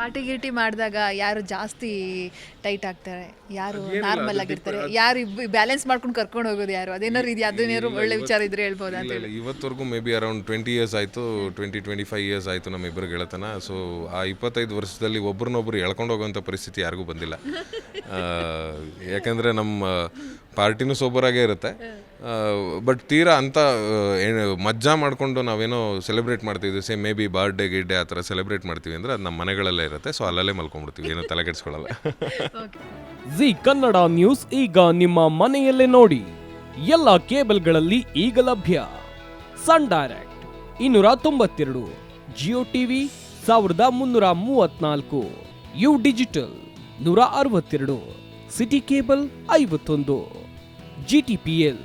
Party ಗೀಟಿ ಮಾಡಿದಾಗ ಯಾರು ಜಾಸ್ತಿ ಟೈಟ್ ಆಗ್ತಾರೆ ಯಾರು ನಾರ್ಮಲ್ ಆಗಿರ್ತಾರೆ ಯಾರು ಬ್ಯಾಲೆನ್ಸ್ ಮಾಡ್ಕೊಂಡು ಕರ್ಕೊಂಡು ಹೋಗೋದು ಯಾರು? ಅದೇನಾದ್ರು ಇದು ಅದೇನಾದ್ರು ಒಳ್ಳೆ ವಿಚಾರ ಇದ್ರೆ ಹೇಳ್ಬೋದು ಅಂತ ಇಲ್ಲ ಇವತ್ತವರೆಗೂ maybe around twenty years ಆಯಿತು ಟ್ವೆಂಟಿ ಟ್ವೆಂಟಿ ಫೈವ್ ಇಯರ್ಸ್ ಆಯಿತು ನಮ್ಮ ಇಬ್ಬರು ಗೆಳತನ. ಸೊ ಆ ಇಪ್ಪತ್ತೈದು ವರ್ಷದಲ್ಲಿ ಒಬ್ರನ್ನೊಬ್ರು ಎಳ್ಕೊಂಡು ಹೋಗುವಂಥ ಪರಿಸ್ಥಿತಿ ಯಾರಿಗೂ ಬಂದಿಲ್ಲ. ಯಾಕಂದರೆ ನಮ್ಮ ಪಾರ್ಟಿನೂ ಸೋಬರಾಗೇ ಇರುತ್ತೆ. ಬಟ್ ತೀರಾ ಅಂತ ಏನು ಮಜ್ಜಾ ಮಾಡಿಕೊಂಡು ನಾವೇನೋ ಸೆಲೆಬ್ರೇಟ್ ಮಾಡ್ತೀವಿ ಸೇಮ್ ಮೇ ಬಿ ಬರ್ಡೇ ಗಿಡ್ಡೆ ಆ ಥರ ಸೆಲೆಬ್ರೇಟ್ ಮಾಡ್ತೀವಿ ಅಂದರೆ ಅದು ನಮ್ಮ ಮನೆಗಳಲ್ಲೇ ಇರುತ್ತೆ. ಸೊ ಅಲ್ಲಲ್ಲೇ ಮಲ್ಕೊಂಡ್ಬಿಡ್ತೀವಿ. ಏನು ತಲೆ ಕೆಡಿಸ್ಕೊಳ್ಳಲ್ಲ ಜಿ ಕನ್ನಡ ನ್ಯೂಸ್ ಈಗ ನಿಮ್ಮ ಮನೆಯಲ್ಲೇ ನೋಡಿ. ಎಲ್ಲ ಕೇಬಲ್ಗಳಲ್ಲಿ ಈಗ ಲಭ್ಯ. ಸನ್ ಡೈರೆಕ್ಟ್ ಇನ್ನೂರ ತೊಂಬತ್ತೆರಡು, ಜಿಯೋ ಟಿವಿ ಸಾವಿರದ ಮುನ್ನೂರ ಮೂವತ್ನಾಲ್ಕು, ಯು ಡಿಜಿಟಲ್ ನೂರ ಅರವತ್ತೆರಡು, ಸಿಟಿ ಕೇಬಲ್ ಐವತ್ತೊಂದು ಜಿಟಿಪಿಎಲ್